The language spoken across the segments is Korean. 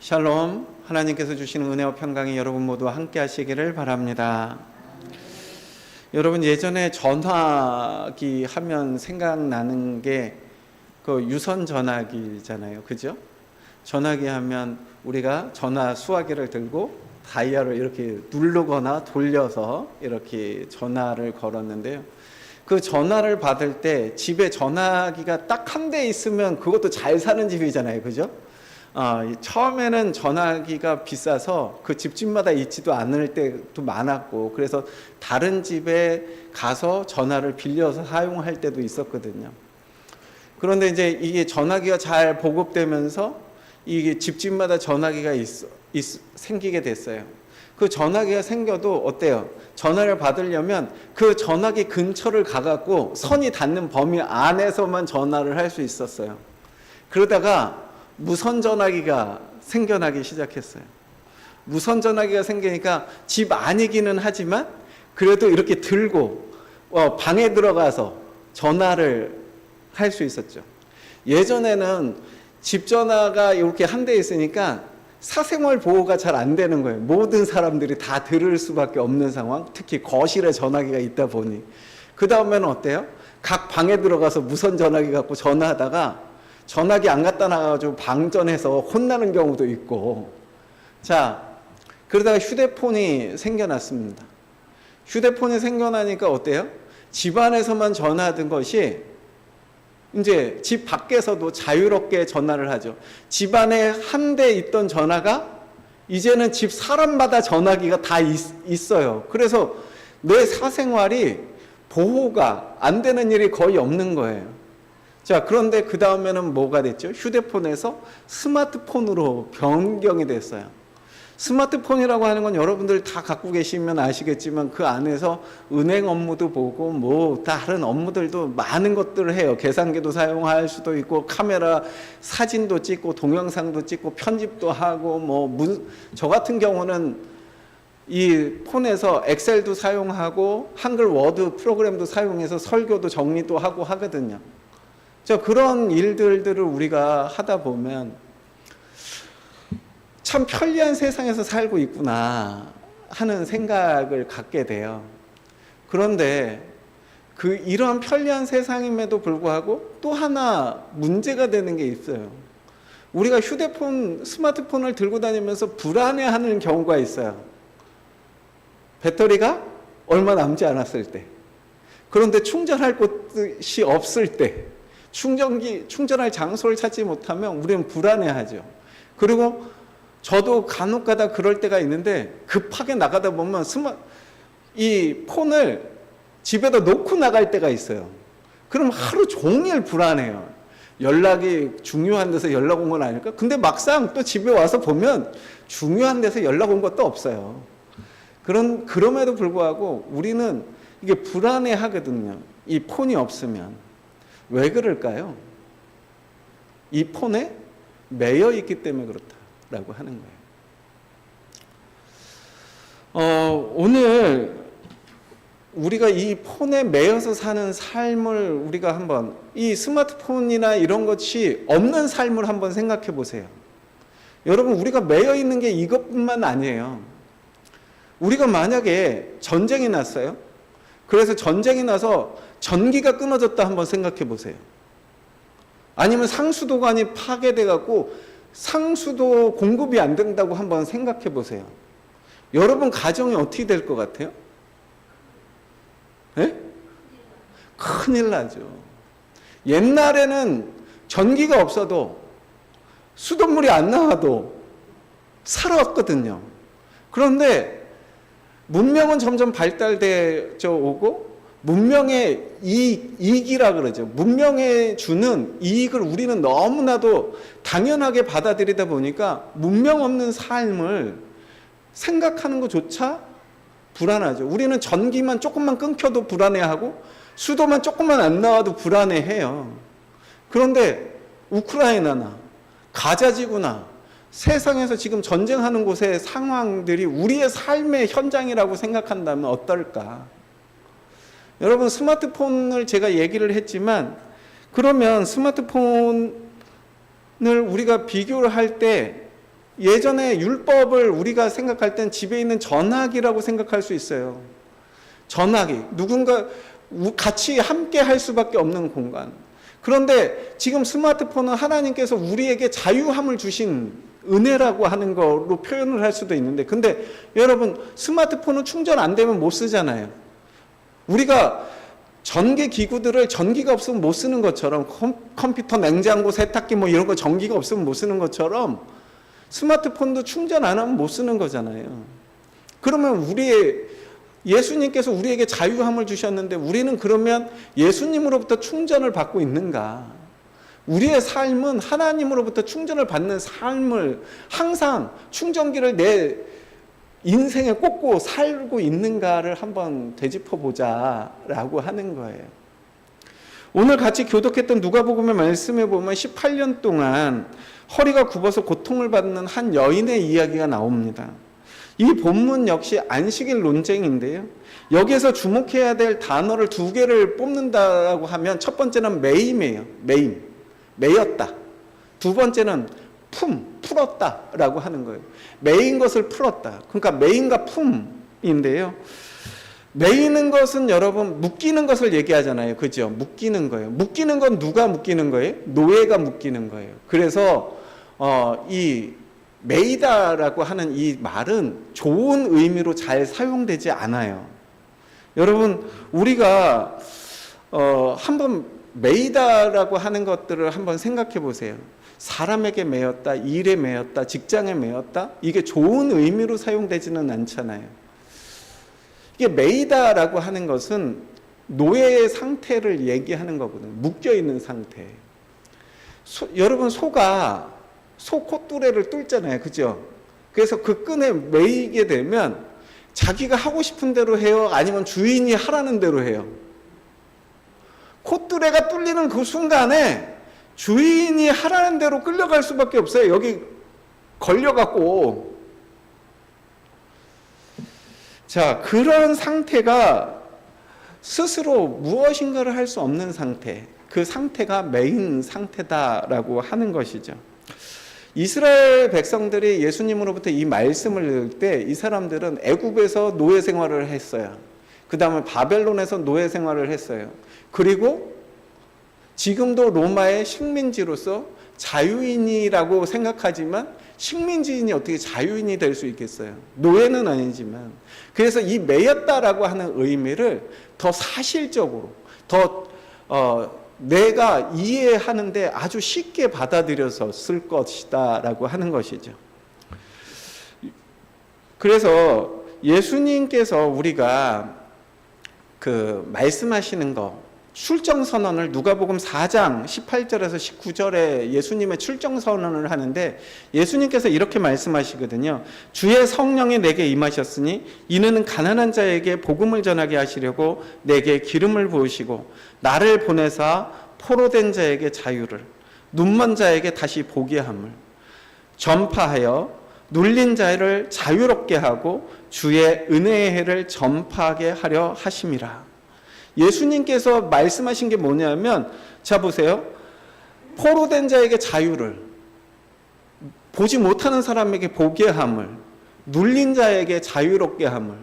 샬롬 하나님께서 주시는 은혜와 평강이 여러분 모두 함께 하시기를 바랍니다. 여러분 예전에 전화기 하면 생각나는 게 그 유선 전화기잖아요. 그죠? 전화기 하면 우리가 전화 수화기를 들고 다이얼을 이렇게 누르거나 돌려서 이렇게 전화를 걸었는데요. 그 전화를 받을 때 집에 전화기가 딱 한 대 있으면 그것도 잘 사는 집이잖아요. 그죠? 어, 이 처음에는 전화기가 비싸서 그 집집마다 있지도 않을 때도 많았고 그래서 다른 집에 가서 전화를 빌려서 사용할 때도 있었거든요. 그런데 이제 이게 전화기가 잘 보급되면서 이게 집집마다 전화기가 있, 있, 생기게 됐어요. 그 전화기가 생겨도 어때요? 전화를 받으려면 그 전화기 근처를 가갖고 선이 닿는 범위 안에서만 전화를 할 수 있었어요. 그러다가 무선 전화기가 생겨나기 시작했어요. 무선 전화기가 생기니까 집 안이기는 하지만 그래도 이렇게 들고 어, 방에 들어가서 전화를 할 수 있었죠. 예전에는 집 전화가 이렇게 한 대 있으니까 사생활 보호가 잘 안 되는 거예요. 모든 사람들이 다 들을 수밖에 없는 상황. 특히 거실에 전화기가 있다 보니. 그 다음에는 어때요? 각 방에 들어가서 무선 전화기 갖고 전화하다가 전화기 안 갖다 놔가지고 방전해서 혼나는 경우도 있고. 자, 그러다가 휴대폰이 생겨났습니다. 휴대폰이 생겨나니까 어때요? 집 안에서만 전화하던 것이 이제 집 밖에서도 자유롭게 전화를 하죠. 집 안에 한 대 있던 전화가 이제는 집 사람마다 전화기가 다 있, 어요 그래서 내 사생활이 보호가 안 되는 일이 거의 없는 거예요. 자, 그런데 그 다음에는 뭐가 됐죠? 휴대폰에서 스마트폰으로 변경이 됐어요. 스마트폰이라고 하는 건 여러분들 다 갖고 계시면 아시겠지만 그 안에서 은행 업무도 보고 뭐 다른 업무들도 많은 것들을 해요. 계산기도 사용할 수도 있고 카메라 사진도 찍고 동영상도 찍고 편집도 하고 뭐저 같은 경우는 이 폰에서 엑셀도 사용하고 한글 워드 프로그램도 사용해서 설교도 정리도 하고 하거든요. 저 그런 일들을 우리가 하다 보면 참 편리한 세상에서 살고 있구나 하는 생각을 갖게 돼요. 그런데 그 이러한 편리한 세상임에도 불구하고 또 하나 문제가 되는 게 있어요. 우리가 휴대폰, 스마트폰을 들고 다니면서 불안해하는 경우가 있어요. 배터리가 얼마 남지 않았을 때. 그런데 충전할 곳이 없을 때. 충전기, 충전할 장소를 찾지 못하면 우리는 불안해하죠. 그리고 저도 간혹 가다 그럴 때가 있는데 급하게 나가다 보면 스마 이 폰을 집에다 놓고 나갈 때가 있어요. 그럼 하루 종일 불안해요. 연락이 중요한 데서 연락 온 건 아닐까? 근데 막상 또 집에 와서 보면 중요한 데서 연락 온 것도 없어요. 그런 그럼에도 불구하고 우리는 이게 불안해 하거든요. 이 폰이 없으면 왜 그럴까요? 이 폰에 매여 있기 때문에 그렇다. 라고 하는 거예요. 어, 오늘 우리가 이 폰에 매여서 사는 삶을 우리가 한번 이 스마트폰이나 이런 것이 없는 삶을 한번 생각해 보세요. 여러분, 우리가 매여 있는 게 이것뿐만 아니에요. 우리가 만약에 전쟁이 났어요. 그래서 전쟁이 나서 전기가 끊어졌다 한번 생각해 보세요. 아니면 상수도관이 파괴돼 갖고 상수도 공급이 안 된다고 한번 생각해 보세요. 여러분 가정이 어떻게 될 것 같아요? 네? 큰일 나죠. 옛날에는 전기가 없어도 수돗물이 안 나와도 살아왔거든요. 그런데 문명은 점점 발달되어 오고 문명의 이익, 이익이라 그러죠. 문명에 주는 이익을 우리는 너무나도 당연하게 받아들이다 보니까 문명 없는 삶을 생각하는 것조차 불안하죠. 우리는 전기만 조금만 끊겨도 불안해하고 수도만 조금만 안 나와도 불안해해요. 그런데 우크라이나나 가자지구나 세상에서 지금 전쟁하는 곳의 상황들이 우리의 삶의 현장이라고 생각한다면 어떨까? 여러분 스마트폰을 제가 얘기를 했지만 그러면 스마트폰을 우리가 비교를 할 때 예전에 율법을 우리가 생각할 땐 집에 있는 전화기라고 생각할 수 있어요. 전화기. 누군가 우- 같이 함께 할 수밖에 없는 공간. 그런데 지금 스마트폰은 하나님께서 우리에게 자유함을 주신 은혜라고 하는 거로 표현을 할 수도 있는데, 근데 여러분, 스마트폰은 충전 안 되면 못 쓰잖아요. 우리가 전기 기구들을 전기가 없으면 못 쓰는 것처럼 컴, 컴퓨터, 냉장고, 세탁기 뭐 이런 거 전기가 없으면 못 쓰는 것처럼 스마트폰도 충전 안 하면 못 쓰는 거잖아요. 그러면 우리의 예수님께서 우리에게 자유함을 주셨는데 우리는 그러면 예수님으로부터 충전을 받고 있는가? 우리의 삶은 하나님으로부터 충전을 받는 삶을 항상 충전기를 내 인생에 꽂고 살고 있는가를 한번 되짚어 보자라고 하는 거예요. 오늘 같이 교독했던 누가복음의 말씀에 보면 18년 동안 허리가 굽어서 고통을 받는 한 여인의 이야기가 나옵니다. 이 본문 역시 안식일 논쟁인데요. 여기에서 주목해야 될 단어를 두 개를 뽑는다고 하면 첫 번째는 매임이에요. 매임. 매였다. 두 번째는 품, 풀었다 라고 하는 거예요. 매인 것을 풀었다. 그러니까 매인과 품인데요. 매이는 것은 여러분 묶이는 것을 얘기하잖아요. 그죠? 묶이는 거예요. 묶이는 건 누가 묶이는 거예요? 노예가 묶이는 거예요. 그래서 어, 이 매이다라고 하는 이 말은 좋은 의미로 잘 사용되지 않아요. 여러분 우리가 어, 한번 매이다라고 하는 것들을 한번 생각해 보세요. 사람에게 매였다, 일에 매였다, 직장에 매였다. 이게 좋은 의미로 사용되지는 않잖아요. 이게 매이다라고 하는 것은 노예의 상태를 얘기하는 거거든요. 묶여 있는 상태. 소, 여러분 소가 소 콧뚜레를 뚫잖아요. 그죠? 그래서 그 끈에 매이게 되면 자기가 하고 싶은 대로 해요? 아니면 주인이 하라는 대로 해요? 콧뚜레가 뚫리는 그 순간에 주인이 하라는 대로 끌려갈 수밖에 없어요. 여기 걸려갖고. 자, 그런 상태가 스스로 무엇인가를 할 수 없는 상태. 그 상태가 메인 상태다라고 하는 것이죠. 이스라엘 백성들이 예수님으로부터 이 말씀을 들을 때 이 사람들은 애굽에서 노예 생활을 했어요. 그 다음에 바벨론에서 노예 생활을 했어요. 그리고 지금도 로마의 식민지로서 자유인이라고 생각하지만 식민지인이 어떻게 자유인이 될 수 있겠어요? 노예는 아니지만. 그래서 이 매였다라고 하는 의미를 더 사실적으로, 더, 어, 내가 이해하는데 아주 쉽게 받아들여서 쓸 것이다 라고 하는 것이죠. 그래서 예수님께서 우리가 그 말씀하시는 거 출정 선언을 누가복음 4장 18절에서 19절에 예수님의 출정 선언을 하는데 예수님께서 이렇게 말씀하시거든요. 주의 성령이 내게 임하셨으니 이는 가난한 자에게 복음을 전하게 하시려고 내게 기름을 부으시고 나를 보내사 포로된 자에게 자유를 눈먼 자에게 다시 보게 함을 전파하여 눌린 자를 자유롭게 하고 주의 은혜의 해를 전파하게 하려 하심이라. 예수님께서 말씀하신 게 뭐냐면 자 보세요. 포로 된 자에게 자유를 보지 못하는 사람에게 보게 함을 눌린 자에게 자유롭게 함을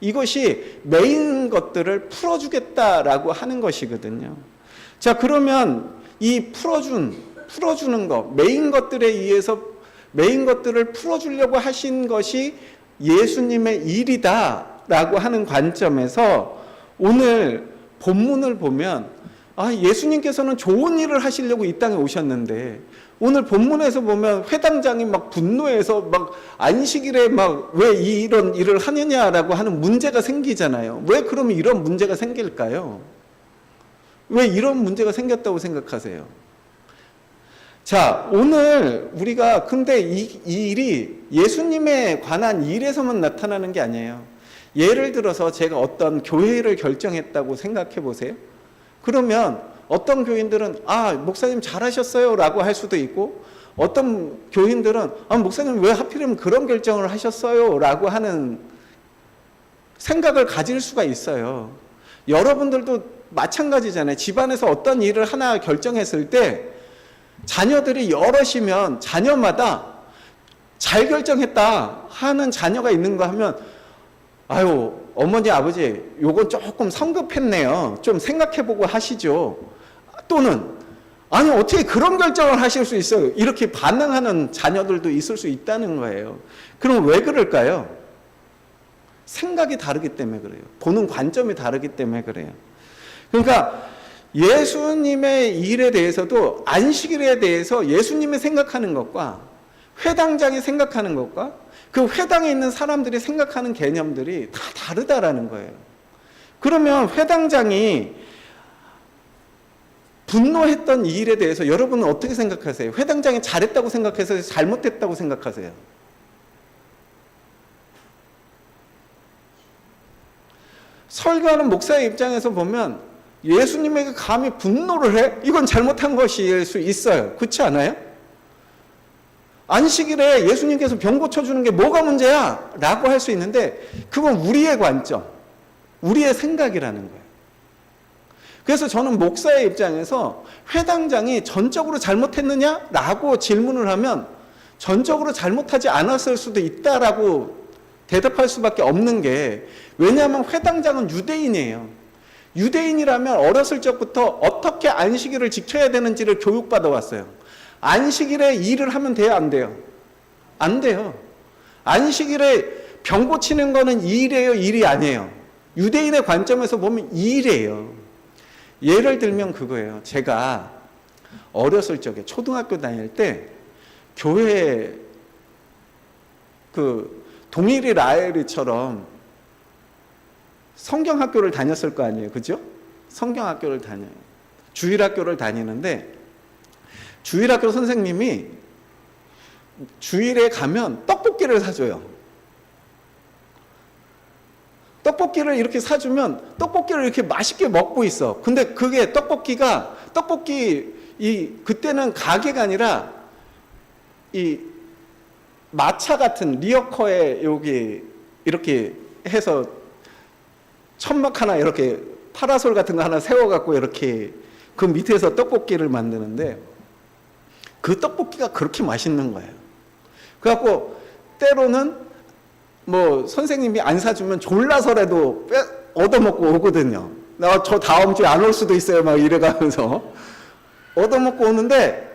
이것이 메인 것들을 풀어주겠다라고 하는 것이거든요. 자 그러면 이 풀어준 풀어주는 것 메인 것들에 의해서 메인 것들을 풀어주려고 하신 것이 예수님의 일이다라고 하는 관점에서 오늘 본문을 보면 아, 예수님께서는 좋은 일을 하시려고 이 땅에 오셨는데 오늘 본문에서 보면 회당장이 막 분노해서 막 안식일에 막 왜 이런 일을 하느냐라고 하는 문제가 생기잖아요. 왜 그러면 이런 문제가 생길까요? 왜 이런 문제가 생겼다고 생각하세요? 자, 오늘 우리가 근데 이, 이 일이 예수님에 관한 일에서만 나타나는 게 아니에요. 예를 들어서 제가 어떤 교회를 결정했다고 생각해 보세요. 그러면 어떤 교인들은 아, 목사님 잘하셨어요 라고 할 수도 있고 어떤 교인들은 아, 목사님 왜 하필이면 그런 결정을 하셨어요 라고 하는 생각을 가질 수가 있어요. 여러분들도 마찬가지잖아요. 집안에서 어떤 일을 하나 결정했을 때 자녀들이 여럿이면 자녀마다 잘 결정했다 하는 자녀가 있는가 하면 아유 어머니 아버지 요건 조금 성급했네요. 좀 생각해보고 하시죠. 또는 아니 어떻게 그런 결정을 하실 수 있어요? 이렇게 반응하는 자녀들도 있을 수 있다는 거예요. 그럼 왜 그럴까요? 생각이 다르기 때문에 그래요. 보는 관점이 다르기 때문에 그래요. 그러니까 예수님의 일에 대해서도 안식일에 대해서 예수님이 생각하는 것과 회당장이 생각하는 것과 그 회당에 있는 사람들이 생각하는 개념들이 다 다르다라는 거예요. 그러면 회당장이 분노했던 이 일에 대해서 여러분은 어떻게 생각하세요? 회당장이 잘했다고 생각해서 잘못했다고 생각하세요? 설교하는 목사의 입장에서 보면 예수님에게 감히 분노를 해? 이건 잘못한 것일 수 있어요. 그렇지 않아요? 안식일에 예수님께서 병 고쳐주는 게 뭐가 문제야? 라고 할 수 있는데 그건 우리의 관점, 우리의 생각이라는 거예요. 그래서 저는 목사의 입장에서 회당장이 전적으로 잘못했느냐? 라고 질문을 하면 전적으로 잘못하지 않았을 수도 있다라고 대답할 수밖에 없는 게 왜냐하면 회당장은 유대인이에요. 유대인이라면 어렸을 적부터 어떻게 안식일을 지켜야 되는지를 교육받아 왔어요. 안식일에 일을 하면 돼요, 안 돼요? 안 돼요. 안식일에 병 고치는 거는 일이에요, 일이 아니에요. 유대인의 관점에서 보면 일이에요. 예를 들면 그거예요. 제가 어렸을 적에 초등학교 다닐 때 교회 그 동일이 라엘이처럼 성경학교를 다녔을 거 아니에요. 그죠? 성경학교를 다녀요. 주일학교를 다니는데 주일학교 선생님이 주일에 가면 떡볶이를 사줘요. 떡볶이를 이렇게 사주면 떡볶이를 이렇게 맛있게 먹고 있어. 근데 그게 떡볶이가 떡볶이 이 그때는 가게가 아니라 이 마차 같은 리어커에 여기 이렇게 해서 천막 하나 이렇게 파라솔 같은 거 하나 세워갖고 이렇게 그 밑에서 떡볶이를 만드는데 그 떡볶이가 그렇게 맛있는 거예요. 그래갖고 때로는 뭐 선생님이 안 사주면 졸라서라도 빼, 얻어먹고 오거든요. 나 저 다음 주에 안 올 수도 있어요. 막 이래가면서 얻어먹고 오는데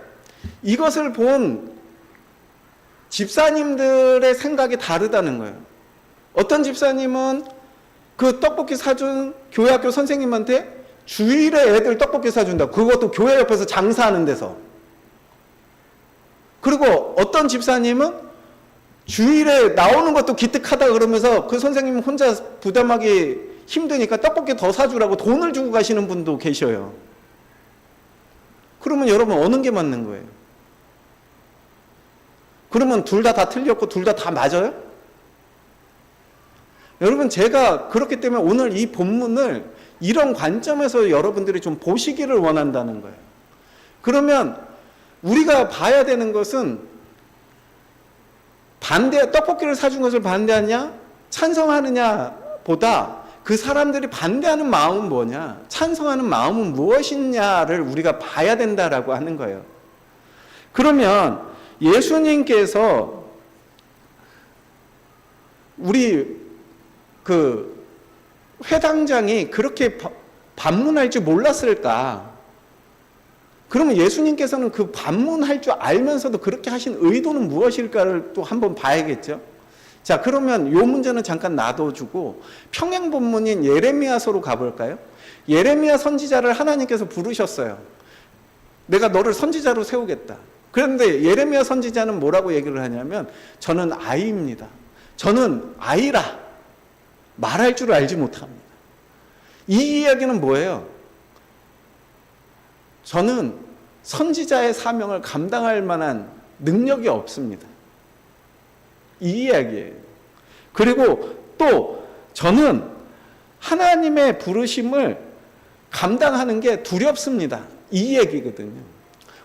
이것을 본 집사님들의 생각이 다르다는 거예요. 어떤 집사님은 그 떡볶이 사준 교회 학교 선생님한테 주일에 애들 떡볶이 사준다. 그것도 교회 옆에서 장사하는 데서. 그리고 어떤 집사님은 주일에 나오는 것도 기특하다 그러면서 그 선생님 혼자 부담하기 힘드니까 떡볶이 더 사주라고 돈을 주고 가시는 분도 계셔요. 그러면 여러분 어느 게 맞는 거예요? 그러면 둘 다다 틀렸고 둘다다 맞아요? 여러분 제가 그렇기 때문에 오늘 이 본문을 이런 관점에서 여러분들이 좀 보시기를 원한다는 거예요. 그러면 우리가 봐야 되는 것은 반대 떡볶이를 사준 것을 반대하냐 찬성하느냐 보다 그 사람들이 반대하는 마음은 뭐냐 찬성하는 마음은 무엇이냐를 우리가 봐야 된다라고 하는 거예요. 그러면 예수님께서 우리 그 회당장이 그렇게 반문할 줄 몰랐을까? 그러면 예수님께서는 그 반문할 줄 알면서도 그렇게 하신 의도는 무엇일까를 또 한번 봐야겠죠. 자, 그러면 요 문제는 잠깐 놔둬주고 평행 본문인 예레미야서로 가볼까요? 예레미야 선지자를 하나님께서 부르셨어요. 내가 너를 선지자로 세우겠다. 그런데 예레미야 선지자는 뭐라고 얘기를 하냐면 저는 아이입니다. 저는 아이라 말할 줄 알지 못합니다. 이 이야기는 뭐예요? 저는 선지자의 사명을 감당할 만한 능력이 없습니다. 이 이야기예요. 그리고 또 저는 하나님의 부르심을 감당하는 게 두렵습니다. 이 얘기거든요.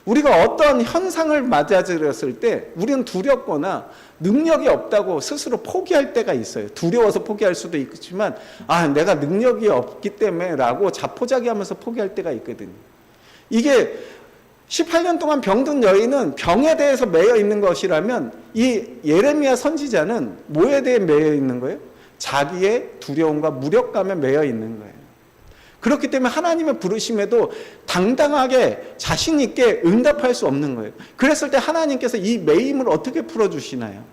우리가 어떤 현상을 맞아들였을 때 우리는 두렵거나 능력이 없다고 스스로 포기할 때가 있어요. 두려워서 포기할 수도 있지만 아 내가 능력이 없기 때문에 라고 자포자기하면서 포기할 때가 있거든요. 이게 18년 동안 병든 여인은 병에 대해서 매여 있는 것이라면 이 예레미야 선지자는 뭐에 대해 매여 있는 거예요? 자기의 두려움과 무력감에 매여 있는 거예요. 그렇기 때문에 하나님의 부르심에도 당당하게 자신 있게 응답할 수 없는 거예요. 그랬을 때 하나님께서 이 매임을 어떻게 풀어 주시나요?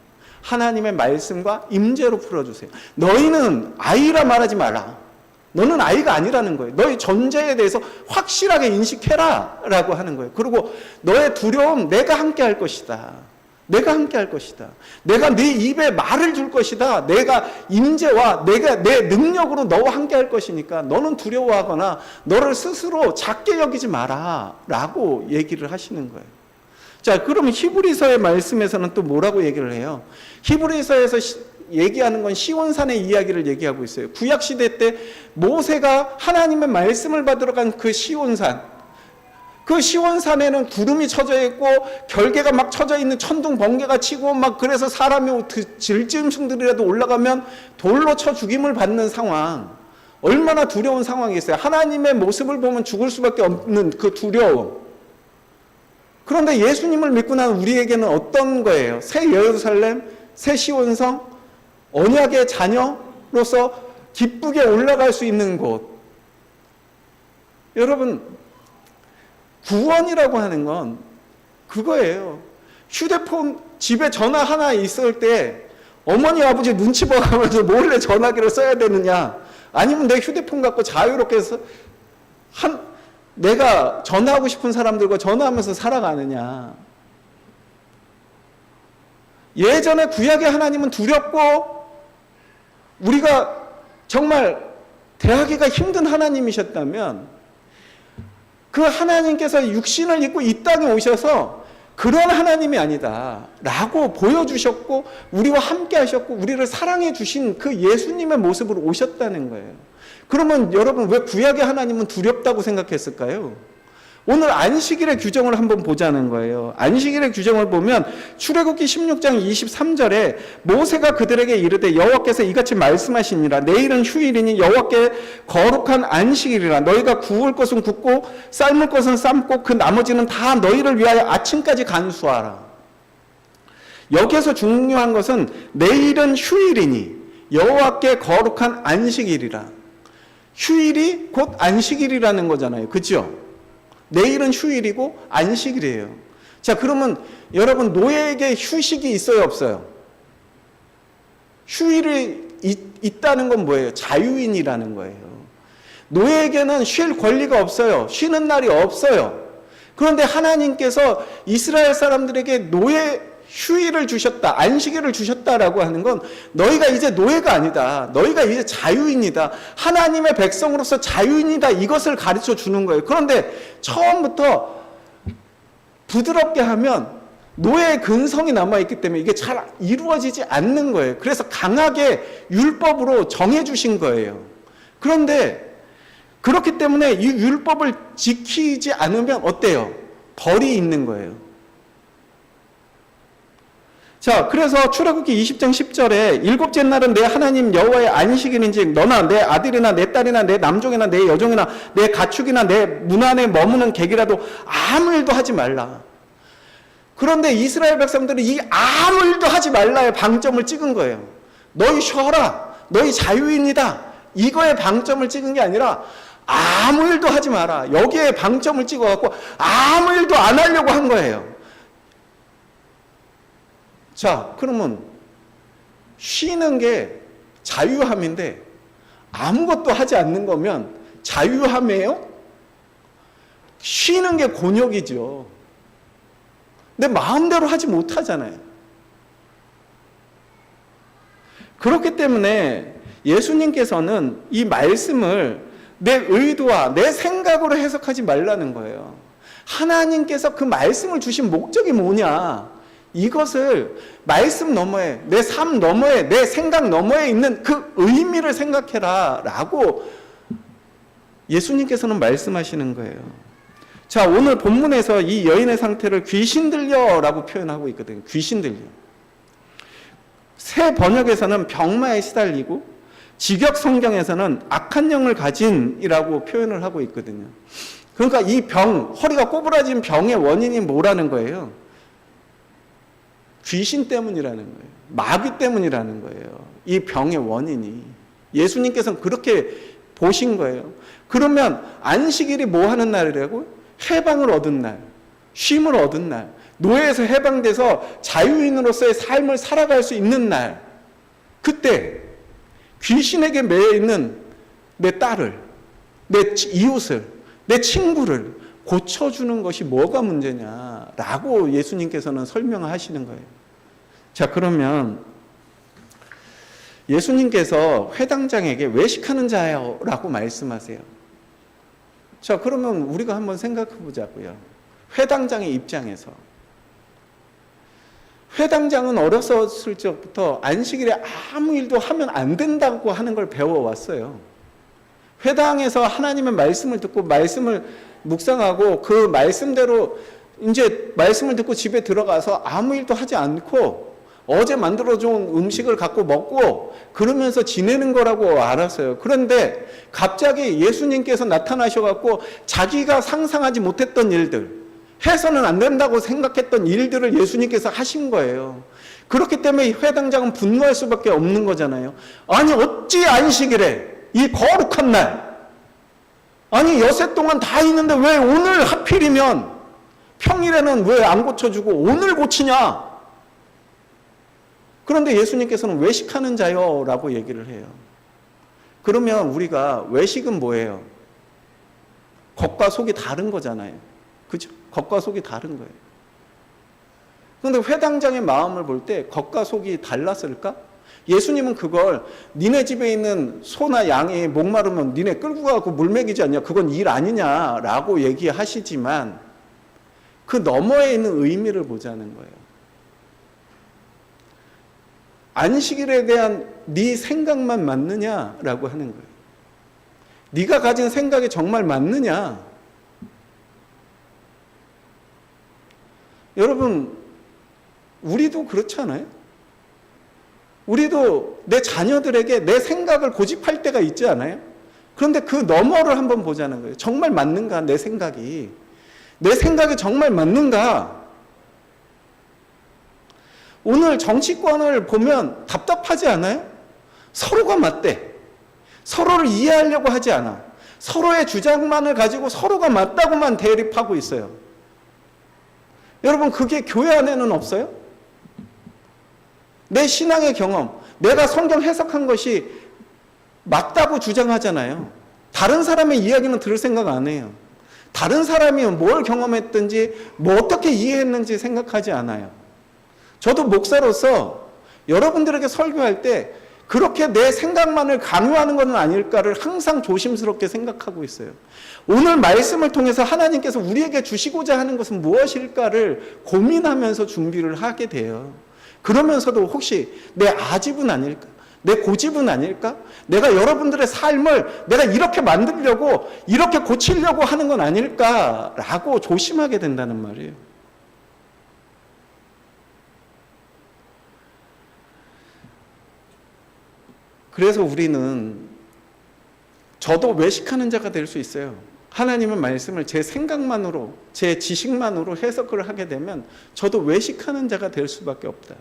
하나님의 말씀과 임재로 풀어 주세요. 너희는 아이라 말하지 마라. 너는 아이가 아니라는 거예요. 너의 존재에 대해서 확실하게 인식해라. 라고 하는 거예요. 그리고 너의 두려움 내가 함께 할 것이다. 내가 함께 할 것이다. 내가 네 입에 말을 줄 것이다. 내가 임재와 내가 내 능력으로 너와 함께 할 것이니까 너는 두려워하거나 너를 스스로 작게 여기지 마라. 라고 얘기를 하시는 거예요. 자, 그러면 히브리서의 말씀에서는 또 뭐라고 얘기를 해요? 히브리서에서 시- 얘기하는 건 시온산의 이야기를 얘기하고 있어요. 구약 시대 때 모세가 하나님의 말씀을 받으러 간 그 시온산. 그 시온산에는 구름이 쳐져 있고 결계가 막 쳐져 있는 천둥 번개가 치고 막 그래서 사람이 그 질짐승들이라도 올라가면 돌로 쳐 죽임을 받는 상황. 얼마나 두려운 상황이겠어요. 하나님의 모습을 보면 죽을 수밖에 없는 그 두려움. 그런데 예수님을 믿고 난 우리에게는 어떤 거예요? 새 예루살렘, 새 시온성, 언약의 자녀로서 기쁘게 올라갈 수 있는 곳. 여러분, 구원이라고 하는 건 그거예요. 휴대폰 집에 전화 하나 있을 때 어머니 아버지 눈치 봐가면서 몰래 전화기를 써야 되느냐 아니면 내 휴대폰 갖고 자유롭게 한 내가 전화하고 싶은 사람들과 전화하면서 살아가느냐 예전에 구약의 하나님은 두렵고 우리가 정말 대하기가 힘든 하나님이셨다면 그 하나님께서 육신을 입고 이 땅에 오셔서 그런 하나님이 아니다. 라고 보여주셨고, 우리와 함께 하셨고, 우리를 사랑해 주신 그 예수님의 모습으로 오셨다는 거예요. 그러면 여러분, 왜 구약의 하나님은 두렵다고 생각했을까요? 오늘 안식일의 규정을 한번 보자는 거예요. 안식일의 규정을 보면 출애굽기 16장 23절에 모세가 그들에게 이르되 여호와께서 이같이 말씀하시니라 내일은 휴일이니 여호와께 거룩한 안식일이라 너희가 구울 것은 굽고 삶을 것은 삶고 그 나머지는 다 너희를 위하여 아침까지 간수하라. 여기에서 중요한 것은 내일은 휴일이니 여호와께 거룩한 안식일이라. 휴일이 곧 안식일이라는 거잖아요. 그죠? 내일은 휴일이고 안식일이에요. 자, 그러면 여러분 노예에게 휴식이 있어요, 없어요? 휴일이 있, 있다는 건 뭐예요? 자유인이라는 거예요. 노예에게는 쉴 권리가 없어요. 쉬는 날이 없어요. 그런데 하나님께서 이스라엘 사람들에게 노예 휴일을 주셨다, 안식일을 주셨다라고 하는 건 너희가 이제 노예가 아니다. 너희가 이제 자유인이다. 하나님의 백성으로서 자유인이다. 이것을 가르쳐 주는 거예요. 그런데 처음부터 부드럽게 하면 노예의 근성이 남아있기 때문에 이게 잘 이루어지지 않는 거예요. 그래서 강하게 율법으로 정해주신 거예요. 그런데 그렇기 때문에 이 율법을 지키지 않으면 어때요? 벌이 있는 거예요. 자, 그래서 출애굽기 20장 10절에 일곱째 날은 내 하나님 여호와의 안식일인지 너나 내 아들이나 내 딸이나 내 남종이나 내 여종이나 내 가축이나 내 문 안에 머무는 객이라도 아무 일도 하지 말라. 그런데 이스라엘 백성들은 이 아무 일도 하지 말라의 방점을 찍은 거예요. 너희 쉬어라. 너희 자유인이다. 이거에 방점을 찍은 게 아니라 아무 일도 하지 마라. 여기에 방점을 찍어갖고 아무 일도 안 하려고 한 거예요. 자, 그러면 쉬는 게 자유함인데 아무것도 하지 않는 거면 자유함이에요? 쉬는 게 곤욕이죠. 근데 마음대로 하지 못하잖아요. 그렇기 때문에 예수님께서는 이 말씀을 내 의도와 내 생각으로 해석하지 말라는 거예요. 하나님께서 그 말씀을 주신 목적이 뭐냐? 이것을 말씀 너머에, 내 삶 너머에, 내 생각 너머에 있는 그 의미를 생각해라. 라고 예수님께서는 말씀하시는 거예요. 자, 오늘 본문에서 이 여인의 상태를 귀신 들려 라고 표현하고 있거든요. 귀신 들려. 새 번역에서는 병마에 시달리고 직역 성경에서는 악한 영을 가진이라고 표현을 하고 있거든요. 그러니까 이 병, 허리가 꼬부라진 병의 원인이 뭐라는 거예요? 귀신 때문이라는 거예요. 마귀 때문이라는 거예요. 이 병의 원인이. 예수님께서는 그렇게 보신 거예요. 그러면 안식일이 뭐 하는 날이라고? 해방을 얻은 날, 쉼을 얻은 날, 노예에서 해방돼서 자유인으로서의 삶을 살아갈 수 있는 날. 그때 귀신에게 매여 있는 내 딸을, 내 이웃을, 내 친구를 고쳐주는 것이 뭐가 문제냐라고 예수님께서는 설명하시는 거예요. 자, 그러면 예수님께서 회당장에게 외식하는 자요 라고 말씀하세요. 자, 그러면 우리가 한번 생각해 보자고요. 회당장의 입장에서. 회당장은 어렸을 적부터 안식일에 아무 일도 하면 안 된다고 하는 걸 배워왔어요. 회당에서 하나님의 말씀을 듣고 말씀을 묵상하고 그 말씀대로 이제 말씀을 듣고 집에 들어가서 아무 일도 하지 않고 어제 만들어준 음식을 갖고 먹고 그러면서 지내는 거라고 알았어요. 그런데 갑자기 예수님께서 나타나셔갖고 자기가 상상하지 못했던 일들, 해서는 안 된다고 생각했던 일들을 예수님께서 하신 거예요. 그렇기 때문에 회당장은 분노할 수밖에 없는 거잖아요. 아니, 어찌 안식일에 이 거룩한 날, 아니, 여세 동안 다 있는데 왜 오늘 하필이면 평일에는 왜 안 고쳐주고 오늘 고치냐? 그런데 예수님께서는 외식하는 자요 라고 얘기를 해요. 그러면 우리가 외식은 뭐예요? 겉과 속이 다른 거잖아요. 그죠? 겉과 속이 다른 거예요. 그런데 회당장의 마음을 볼 때 겉과 속이 달랐을까? 예수님은 그걸 니네 집에 있는 소나 양이 목마르면 니네 끌고 가고 물 먹이지 않냐? 그건 일 아니냐라고 얘기하시지만 그 너머에 있는 의미를 보자는 거예요. 안식일에 대한 네 생각만 맞느냐라고 하는 거예요. 네가 가진 생각이 정말 맞느냐? 여러분, 우리도 그렇지 않아요? 우리도 내 자녀들에게 내 생각을 고집할 때가 있지 않아요? 그런데 그 너머를 한번 보자는 거예요. 정말 맞는가, 내 생각이. 내 생각이 정말 맞는가? 오늘 정치권을 보면 답답하지 않아요? 서로가 맞대. 서로를 이해하려고 하지 않아. 서로의 주장만을 가지고 서로가 맞다고만 대립하고 있어요. 여러분, 그게 교회 안에는 없어요? 내 신앙의 경험, 내가 성경 해석한 것이 맞다고 주장하잖아요. 다른 사람의 이야기는 들을 생각 안 해요. 다른 사람이 뭘 경험했든지, 뭐 어떻게 이해했는지 생각하지 않아요. 저도 목사로서 여러분들에게 설교할 때 그렇게 내 생각만을 강요하는 것은 아닐까를 항상 조심스럽게 생각하고 있어요. 오늘 말씀을 통해서 하나님께서 우리에게 주시고자 하는 것은 무엇일까를 고민하면서 준비를 하게 돼요. 그러면서도 혹시 내 아집은 아닐까? 내 고집은 아닐까? 내가 여러분들의 삶을 내가 이렇게 만들려고, 이렇게 고치려고 하는 건 아닐까라고 조심하게 된다는 말이에요. 그래서 우리는 저도 외식하는 자가 될 수 있어요. 하나님의 말씀을 제 생각만으로, 제 지식만으로 해석을 하게 되면 저도 외식하는 자가 될 수밖에 없다.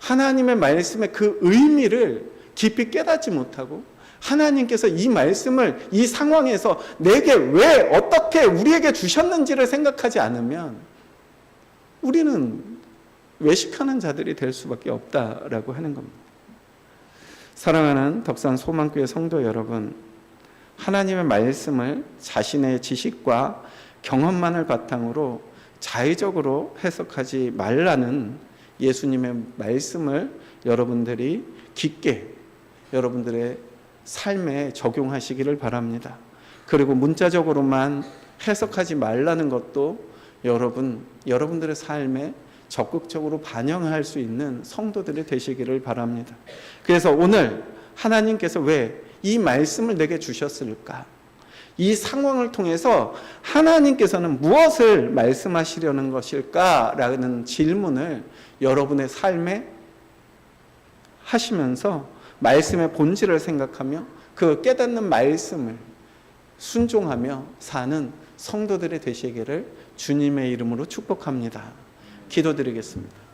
하나님의 말씀의 그 의미를 깊이 깨닫지 못하고 하나님께서 이 말씀을 이 상황에서 내게 왜 어떻게 우리에게 주셨는지를 생각하지 않으면 우리는 외식하는 자들이 될 수밖에 없다라고 하는 겁니다. 사랑하는 덕산 소망교회 성도 여러분, 하나님의 말씀을 자신의 지식과 경험만을 바탕으로 자의적으로 해석하지 말라는 예수님의 말씀을 여러분들이 깊게 여러분들의 삶에 적용하시기를 바랍니다. 그리고 문자적으로만 해석하지 말라는 것도 여러분, 여러분들의 삶에 적극적으로 반영할 수 있는 성도들이 되시기를 바랍니다. 그래서 오늘 하나님께서 왜 이 말씀을 내게 주셨을까? 이 상황을 통해서 하나님께서는 무엇을 말씀하시려는 것일까라는 질문을 여러분의 삶에 하시면서 말씀의 본질을 생각하며 그 깨닫는 말씀을 순종하며 사는 성도들의 되시기를 주님의 이름으로 축복합니다. 기도드리겠습니다.